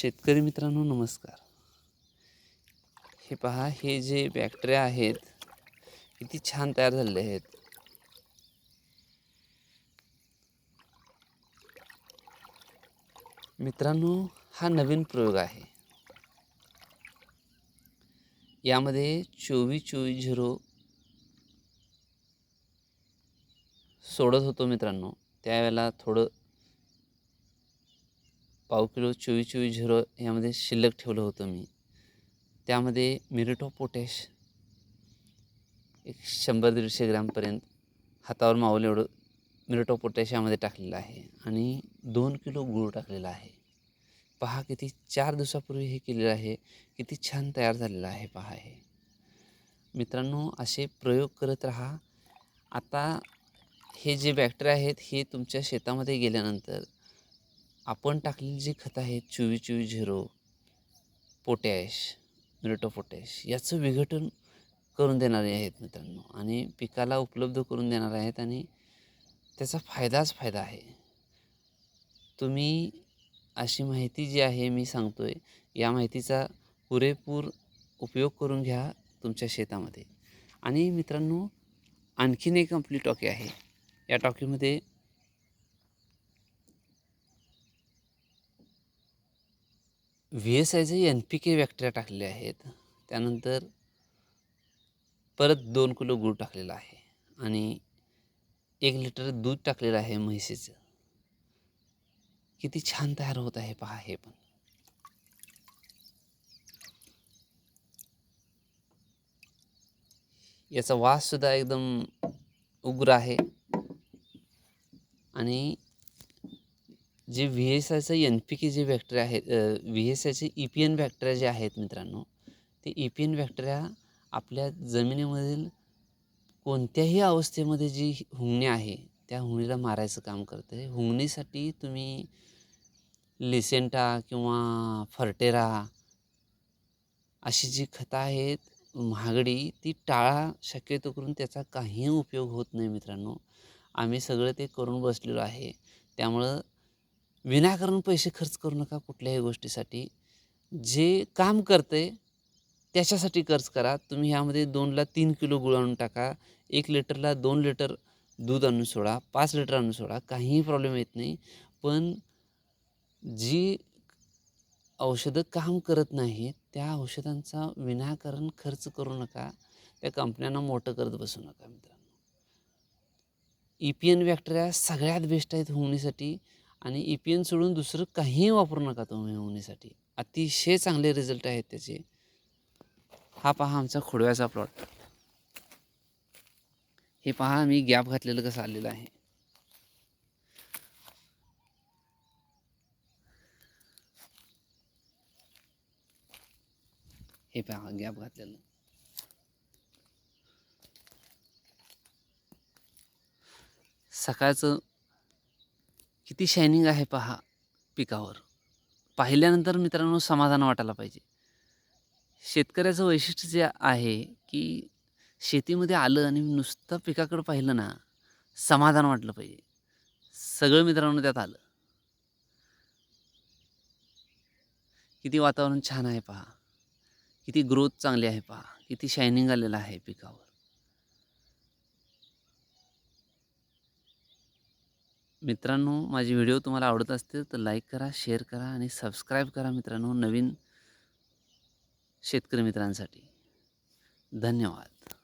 शेतकरी मित्रांनो नमस्कार. हे पहा हे जे बॅक्टेरिया आहेत किती छान तयार झालेले आहेत. मित्रांनो हा नवीन प्रयोग आहे. यामध्ये चोवीस चोवीस झिरो सोडत होतो मित्रांनो. त्यावेळेला थोडं पाव किलो चोवीस चोवीस झिरो यामध्ये शिल्लक ठेवलं होतं मी. त्यामध्ये मिरिटो पोटॅश एक शंभर दीडशे ग्रॅमपर्यंत हातावर मावलं एवढं मिरिटो पोटॅश यामध्ये टाकलेलं आहे आणि दोन किलो गूळ टाकलेला आहे. पहा किती चार दिवसापूर्वी हे केलेलं आहे किती छान तयार झालेलं आहे पहा हे. मित्रांनो असे प्रयोग करत राहा. आता हे जे बॅक्टेरिया आहेत हे तुमच्या शेतामध्ये गेल्यानंतर आपण टाकलेली जी खतं आहेत चोवीस चोवीस झिरो पोटॅश मिरिटो पोटॅश याचं विघटन करून देणारे आहेत मित्रांनो आणि पिकाला उपलब्ध करून देणारे आहेत आणि त्याचा फायदाच फायदा आहे. तुम्ही अशी माहिती जी आहे मी सांगतो आहे या माहितीचा पुरेपूर उपयोग करून घ्या तुमच्या शेतामध्ये. आणि मित्रांनो आणखीन एक आपली टॉकी आहे. या टॉकीमध्ये व्ही एस आयचे एन पी के बॅक्टेरिया टाकलेले आहेत. त्यानंतर परत दोन किलो गूळ टाकलेला आहे. आणि एक लिटर दूध टाकलेलं आहे म्हैसेचं किती छान तयार होत आहे पहा हे पण. याचा वाससुद्धा एकदम उग्र आहे. आणि जे व्ही एस आयचं एन पी के जे बॅक्टेरिया आहेत व्ही एस आयचे ई पी एन बॅक्टेरिया जे आहेत मित्रांनो ते ई पी एन बॅक्टेरिया आपल्या जमिनीमधील कोणत्याही अवस्थेमध्ये जी हुंगणी आहे त्या हुंगणीला मारायचं काम करतं. आहे हुंगणीसाठी तुम्ही लिसेंटा किंवा फर्टेरा अशी जी खतं आहेत महागडी ती टाळा शक्यतो करून त्याचा काही उपयोग होत नाही मित्रांनो. आम्ही सगळं ते करून बसलेलो आहे. त्यामुळं विनाकारण पैसे खर्च करू नका कुठल्याही गोष्टीसाठी. जे काम करते त्याच्यासाठी खर्च करा. तुम्ही ह्यामध्ये दोनला तीन किलो गुळ आणून टाका. एक लिटरला दोन लिटर दूध आणून सोडा. पाच लिटर आणून सोडा. काहीही प्रॉब्लेम येत नाही. पण जी औषधं काम करत नाहीत त्या औषधांचा विनाकारण खर्च करू नका. त्या कंपन्यांना मोठं करत बसू नका मित्रांनो. ई पी एन बॅक्टेरिया सगळ्यात बेस्ट आहेत हुंगणीसाठी आणि ई पी एन सोडून दुसरं काहीही वापरू नका तुम्ही हुंगणीसाठी अतिशय चांगले रिझल्ट आहेत त्याचे. हा पहा आमचा खोडव्याचा प्लॉट हे पहा मी गॅप घातलेलं कसं आलेलं आहे. हे पहा गॅप घातलेलं. सकाळचं किती शायनिंग आहे पहा पिकावर. पाहिल्यानंतर मित्रांनो समाधान वाटायला पाहिजे. शेतकऱ्याचं वैशिष्ट्य जे आहे की शेतीमध्ये आलं आणि नुसतं पिकाकडं पाहिलं ना समाधान वाटलं पाहिजे. सगळं मित्रांनो त्यात आलं. किती वातावरण छान आहे पहा. किती ग्रोथ चांगली आहे पहा. किती शायनिंग आलेलं आहे पिकावर. मित्रांनो माझे व्हिडिओ तुम्हाला आवडत असतील तर लाईक करा शेअर करा आणि सबस्क्राईब करा मित्रांनो नवीन शेतकरी मित्रांसाठी. धन्यवाद.